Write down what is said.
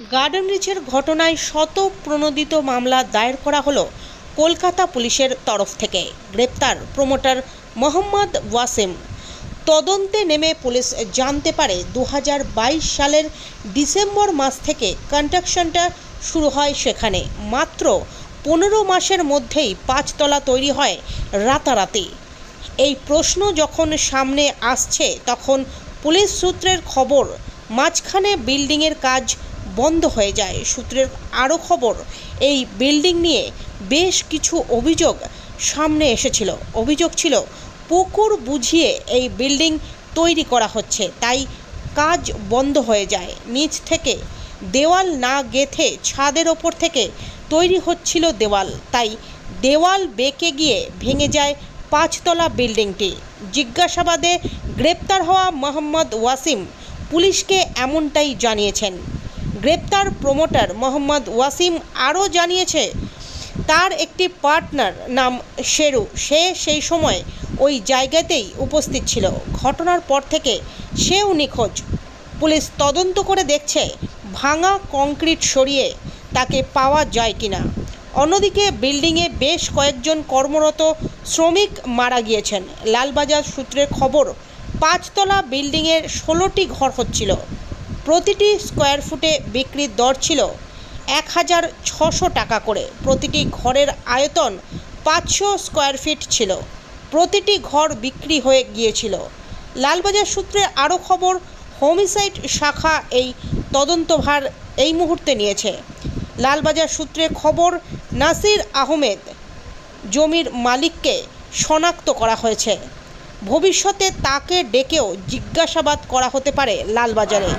Garden রিচের ঘটনায় শত প্রণোদিত মামলা দায়ের করা হলো কলকাতা পুলিশের তরফ থেকে। গ্রেপ্তার প্রমোটার মোহাম্মদ ওয়াসিম। তদন্তে নেমে পুলিশ জানতে পারে দু হাজার বাইশ সালের ডিসেম্বর মাস থেকে কনস্ট্রাকশনটা শুরু হয় সেখানে। মাত্র পনেরো মাসের মধ্যেই পাঁচতলা তৈরি হয় রাতারাতি। এই প্রশ্ন যখন সামনে আসছে, তখন পুলিশ সূত্রের খবর, মাঝখানে বিল্ডিংয়ের কাজ বন্ধ হয়ে যায়। সূত্রের আরও খবর, এই বিল্ডিং নিয়ে বেশ কিছু অভিযোগ সামনে এসেছিল। অভিযোগ ছিল, পুকুর বুঝিয়ে এই বিল্ডিং তৈরি করা হচ্ছে, তাই কাজ বন্ধ হয়ে যায়। নিচ থেকে দেওয়াল না গেথে ছাদের ওপর থেকে তৈরি হচ্ছিল দেওয়াল, তাই দেওয়াল বেঁকে গিয়ে ভেঙে যায় পাঁচতলা বিল্ডিংটি। জিজ্ঞাসাবাদে গ্রেপ্তার হওয়া মোহাম্মদ ওয়াসিম পুলিশকে এমনটাই জানিয়েছেন। গ্রেপ্তার প্রমোটার মোহাম্মদ ওয়াসিম আরও জানিয়েছে, তার একটি পার্টনার নাম শেরু। সে সেই সময় ওই জায়গাতেই উপস্থিত ছিল। ঘটনার পর থেকে সেও নিখোঁজ। পুলিশ তদন্ত করে দেখছে, ভাঙা কংক্রিট সরিয়ে তাকে পাওয়া যায় কিনা। অন্যদিকে বিল্ডিংয়ে বেশ কয়েকজন কর্মরত শ্রমিক মারা গিয়েছেন। লালবাজার সূত্রের খবর, পাঁচতলা বিল্ডিংয়ের ষোলোটি ঘর হচ্ছিল। প্রতিটি স্কোয়ার ফুটে বিক্রির দর ছিল এক হাজার ছশো টাকা করে। প্রতিটি ঘরের আয়তন পাঁচশো স্কোয়ার ফিট ছিল। প্রতিটি ঘর বিক্রি হয়ে গিয়েছিল। লালবাজার সূত্রে আরও খবর, হোমিসাইড শাখা এই তদন্তভার এই মুহূর্তে নিয়েছে। লালবাজার সূত্রে খবর, নাসির আহমেদ জমির মালিককে শনাক্ত করা হয়েছে। ভবিষ্যতে তাকে ডেকেও জিজ্ঞাসাবাদ করা হতে পারে লালবাজারে।